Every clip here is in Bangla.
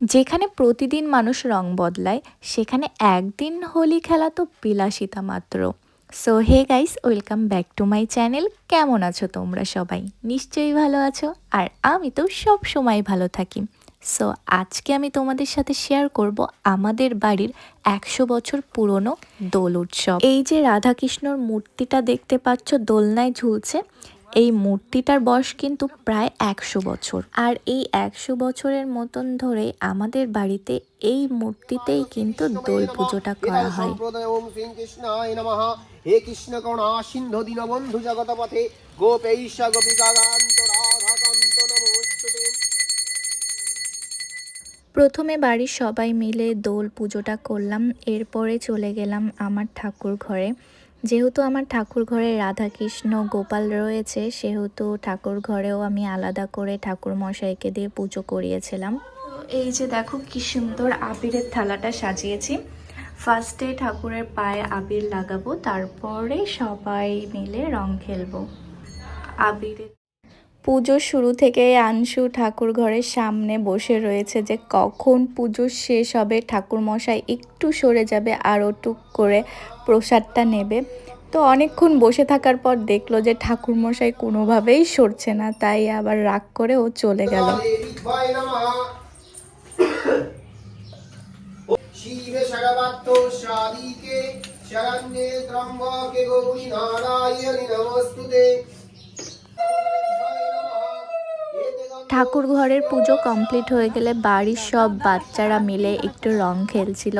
যেখানে প্রতিদিন মানুষ রং বদলায়, সেখানে একদিন হোলি খেলা তো বিলাসিতা মাত্র। So hey guys welcome back to my channel কেমন আছো তোমরা সবাই? নিশ্চয়ই ভালো আছো, আর আমি তো সব সময় ভালো থাকি। সো আজকে আমি তোমাদের সাথে শেয়ার করব আমাদের বাড়ির একশো বছর পুরনো দোল উৎসব। এই যে রাধাকৃষ্ণর মূর্তিটা দেখতে পাচ্ছ, দোলনায় ঝুলছে এই মূর্তিটার বয়স কিন্তু প্রায় একশো বছর। আর এই একশো বছরের মতন ধরে আমাদের বাড়িতে এই মূর্তিতেই কিন্তু দোল পুজোটা করা হয়। হে কৃষ্ণ করুণা সিন্ধু দীনবন্ধু জগতপথে। নমস্তুতে। প্রথমে বাড়ির সবাই মিলে দোল পুজোটা করলাম এরপরে চলে গেলাম আমার ঠাকুর ঘরে। যেহেতু আমার ঠাকুর ঘরে রাধাকৃষ্ণ, গোপাল রয়েছে, সেহেতু ঠাকুর ঘরেও আমি আলাদা করে ঠাকুর মশাইকে দিয়ে পুজো করিয়েছিলাম। এই যে দেখো কি সুন্দর আবিরের থালাটা সাজিয়েছি। ফার্স্টে ঠাকুরের পায়ে আবির লাগাবো, তারপরে সবাই মিলে রং খেলব। আবিরের পুজো শুরু থেকে আংশু ঠাকুর ঘরের সামনে বসে রয়েছে যে কখন পুজো শেষ হবে ঠাকুর মশাই একটু সরে যাবে আরও টুক করে প্রসাদটা নেবে। তো অনেকক্ষণ বসে থাকার পর দেখল যে ঠাকুর মশাই কোনোভাবেই সরছে না, তাই আবার রাগ করে ও চলে গেল। ত্রম্বকে গৌরী নারায়ণী নমস্তুতে। ঠাকুর ঘরের পুজো কমপ্লিট হয়ে গেলে বাড়ির সব বাচ্চারা মিলে একটু রং খেলছিল।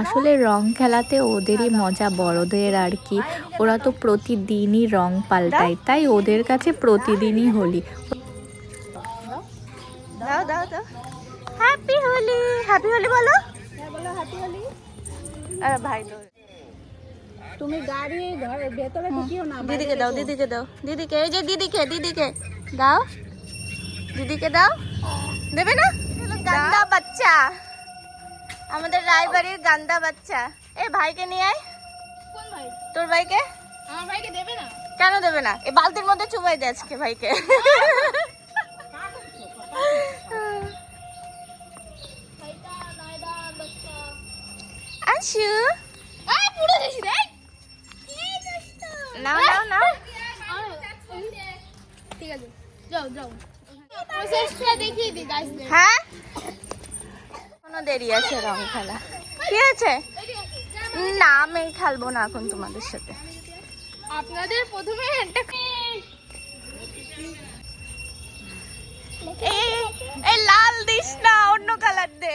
আসলে রং খেলাতে ওদেরই মজা বড়দের আর কি। ওরা তো প্রতিদিনই রং পাল্টায় তাই ওদের কাছে প্রতিদিনই হোলি। দাও দাও দাও। হ্যাপি হোলি হ্যাপি হোলি বলো। বলো হ্যাপি হোলি আরে ভাই তুমি গাড়ি ঘরের ভেতরে ঢুকিও না দিদিকে দাও দিদিকে দাও। দিদিকে এই যে দিদিকে দিদিকে। দাও। দিদিকে দাও। দেবে না? গান্দা বাচ্চা। আমাদের রায়বাড়ির গান্দা বাচ্চা। এ ভাইকে নিয়ে আয়। কোন ভাই? তোর ভাইকে? আমার ভাইকে দেবে না? কেন দেবে না? এ বালতির মধ্যে চুবাই দে আজকে ভাইকে। আশু। আই পুরো দিছি রে। নাও নাও নাও। ঠিক আছে। যাও যাও। প্রসেসটা দেখিয়ে দি গাইস হ্যাঁ? কোনো দেরি আছে রং খেলা। কি আছে না আমি খেলব না এখন তোমাদের সাথে। আপনাদের প্রথমে একটা এই এই লাল দিস না অন্য কালার দে।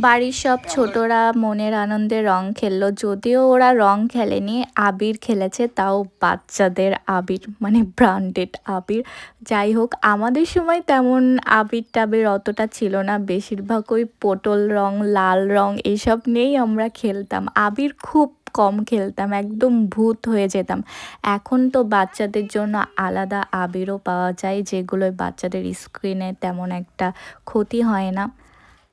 বাড়ির সব ছোটরা মনের আনন্দে রং খেললো। যদিও ওরা রং খেলেনি, আবির খেলেছে, তাও বাচ্চাদের আবির মানে ব্র্যান্ডেড আবির। যাই হোক, আমাদের সময় তেমন আবির টাবির অতটা ছিল না। বেশিরভাগ ওই পটল রং, লাল রং এইসব নিয়েই আমরা খেলতাম। আবির খুব কম খেলতাম, একদম ভূত হয়ে যেতাম। এখন তো বাচ্চাদের জন্য আলাদা আবিরও পাওয়া যায় যেগুলো বাচ্চাদের স্ক্রিনে তেমন একটা ক্ষতি হয় না।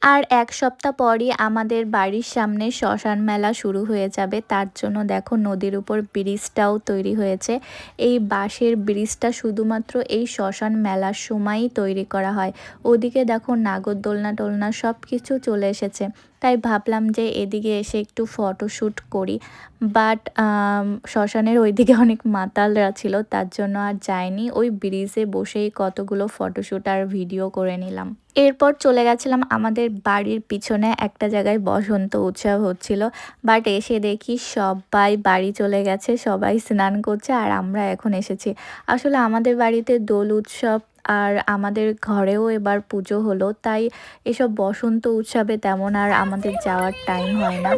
আর এক সপ্তাহ পরই আমাদের বাড়ির সামনে শ্মশান মেলা শুরু হয়ে যাবে। তার জন্য দেখো নদীর উপর ব্রিজটাও তৈরি হয়েছে। এই বাঁশের ব্রিজটা শুধুমাত্র এই শ্মশান মেলার সময়ই তৈরি করা হয়। ওদিকে দেখো নাগর দোলনা টোলনা সব কিছু চলে এসেছে। তাই ভাবলাম যে এদিকে এসে একটু ফটোশ্যুট করি। বাট শ্মশানের ওইদিকে অনেক মাতালরা ছিল, তার জন্য আর যাইনি। ওই ব্রিজে বসেই কতগুলো ফটোশ্যুট আর ভিডিও করে নিলাম। এরপর চলে গেছিলাম আমাদের বাড়ির পিছনে একটা জায়গায় বসন্ত উৎসব হচ্ছিল। বাট এসে দেখি সবাই বাড়ি চলে গেছে, সবাই স্নান করছে আর আমরা এখন এসেছি। আসলে আমাদের বাড়িতে দোল উৎসব আর আমাদের ঘরেও এবার পুজো হলো, তাই এসব বসন্ত উৎসবে তেমন আর আমাদের যাওয়ার টাইম হয় না।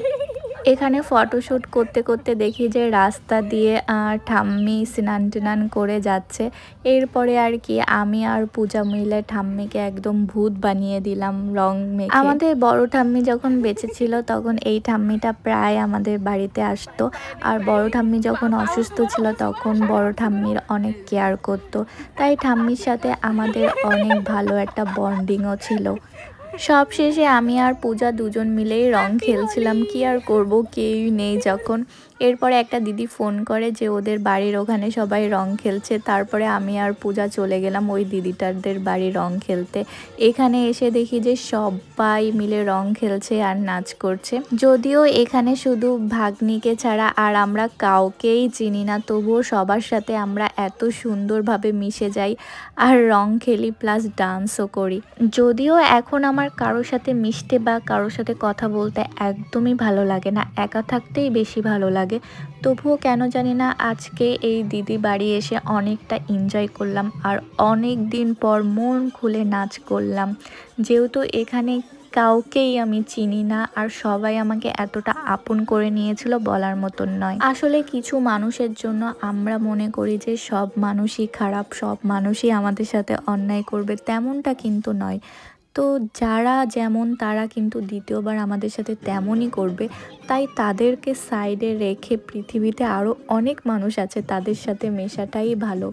এখানে ফটোশ্যুট করতে করতে দেখি যে রাস্তা দিয়ে ঠাম্মি স্নান টান করে যাচ্ছে। এরপরে আর কি, আমি আর পূজা মিলে ঠাম্মিকে একদম ভূত বানিয়ে দিলাম রং মেখে। আমাদের বড় ঠাম্মি যখন বেঁচে ছিল, তখন এই ঠাম্মিটা প্রায় আমাদের বাড়িতে আসতো। আর বড় ঠাম্মি যখন অসুস্থ ছিল, তখন বড় ঠাম্মির অনেক কেয়ার করতো। তাই ঠাম্মির সাথে আমাদের অনেক ভালো একটা বন্ডিংও ছিল। সব শেষে আমি আর পূজা দুজন মিলেই রং খেলছিলাম। কি আর করব? কেউই নেই যখন। এরপরে একটা দিদি ফোন করে যে ওদের বাড়ির ওখানে সবাই রং খেলছে, তারপরে আমি আর পূজা চলে গেলাম ওই দিদিটারদের বাড়ি রং খেলতে। এখানে এসে দেখি যে সবাই মিলে রং খেলছে আর নাচ করছে। যদিও এখানে শুধু ভাগ্নিকে ছাড়া আর আমরা কাউকেই চিনি না, তবুও সবার সাথে আমরা এত সুন্দরভাবে মিশে যাই আর রং খেলি প্লাস ডান্সও করি। যদিও এখন আমার কারোর সাথে মিশতে বা কারোর সাথে কথা বলতে একদমই ভালো লাগে না, একা থাকতেই বেশি ভালো লাগে। তবুও কেন জানি না আজকে এই দিদি বাড়ি এসে অনেকটা এনজয় করলাম আর অনেক দিন পর মন খুলে নাচ করলাম। যেহেতু এখানে কাউকেই আমি চিনি না আর সবাই আমাকে এতটা আপন করে নিয়েছিল বলার মতন নয়। আসলে কিছু মানুষের জন্য আমরা মনে করি যে সব মানুষই খারাপ, সব মানুষই আমাদের সাথে অন্যায় করবে তেমনটা কিন্তু নয়। তো যারা যেমন তারা কিন্তু দ্বিতীয়বার আমাদের সাথে তেমনই করবে। তাই তাদেরকে সাইডে রেখে পৃথিবীতে আরও অনেক মানুষ আছে তাদের সাথে মেশাটাই ভালো।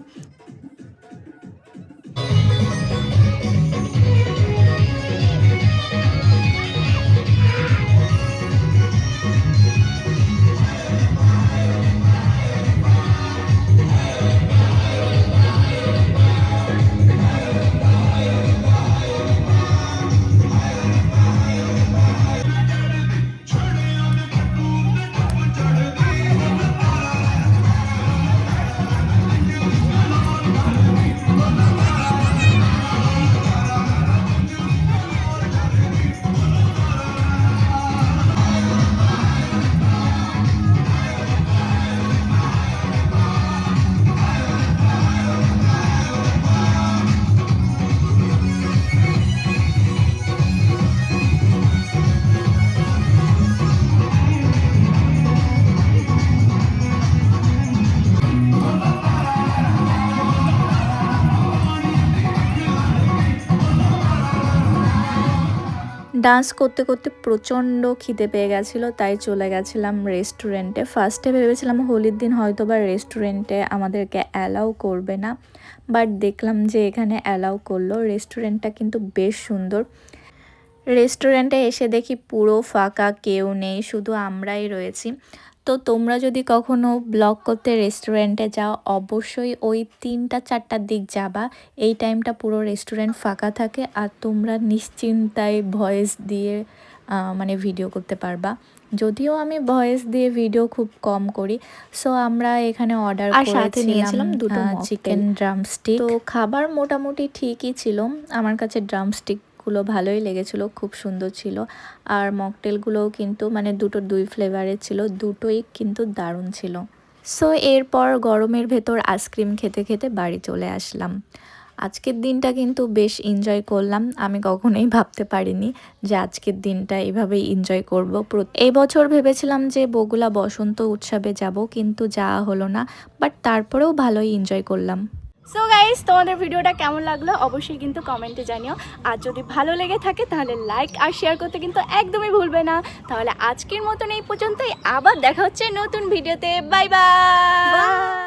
ডান্স করতে করতে প্রচণ্ড খিদে পেয়ে গেছিল, তাই চলে গেছিলাম রেস্টুরেন্টে। ফার্স্টে ভেবেছিলাম হোলির দিন হয়তো বা রেস্টুরেন্টে আমাদেরকে অ্যালাউ করবে না বাট দেখলাম যে এখানে অ্যালাউ করল। রেস্টুরেন্টটা কিন্তু বেশ সুন্দর। রেস্টুরেন্টে এসে দেখি পুরো ফাঁকা, কেউ নেই, শুধু আমরাই রয়েছি। তো তোমরা যদি কখনো ব্লগ করতে রেস্টুরেন্টে যাও অবশ্যই ওই তিনটা চারটার দিক যাবা। এই টাইমটা পুরো রেস্টুরেন্ট ফাঁকা থাকে আর তোমরা নিশ্চিন্তায় ভয়েস দিয়ে মানে ভিডিও করতে পারবা। যদিও আমি ভয়েস দিয়ে ভিডিও খুব কম করি সো আমরা এখানে অর্ডার আর সাথে নিয়েছিলাম দুটো চিকেন ড্রামস্টিক তো খাবার মোটামুটি ঠিকই ছিল। আমার কাছে ড্রামস্টিকগুলো ভালোই লেগেছিল, খুব সুন্দর ছিল। আর মকটেলগুলোও কিন্তু মানে দুটো দুই ফ্লেভারের ছিল, দুটোই কিন্তু দারুণ ছিল। সো এরপর গরমের ভেতর আইসক্রিম খেতে খেতে বাড়ি চলে আসলাম। আজকের দিনটা কিন্তু বেশ এনজয় করলাম, আমি কখনোই ভাবতে পারিনি যে আজকের দিনটা এভাবেই এনজয় করব। এই বছর ভেবেছিলাম যে বগুলা বসন্ত উৎসবে যাব, কিন্তু যাওয়া হলো না বাট তারপরেও ভালোই এনজয় করলাম। সো গাইস তোমাদের ভিডিওটা কেমন লাগল অবশ্যই কিন্তু কমেন্টে জানিও। আর যদি ভালো লেগে থাকে তাহলে লাইক আর শেয়ার করতে কিন্তু একদমই ভুলবে না। তাহলে আজকের মতন এই পর্যন্তই। আবার দেখা হচ্ছে নতুন ভিডিওতে। Bye bye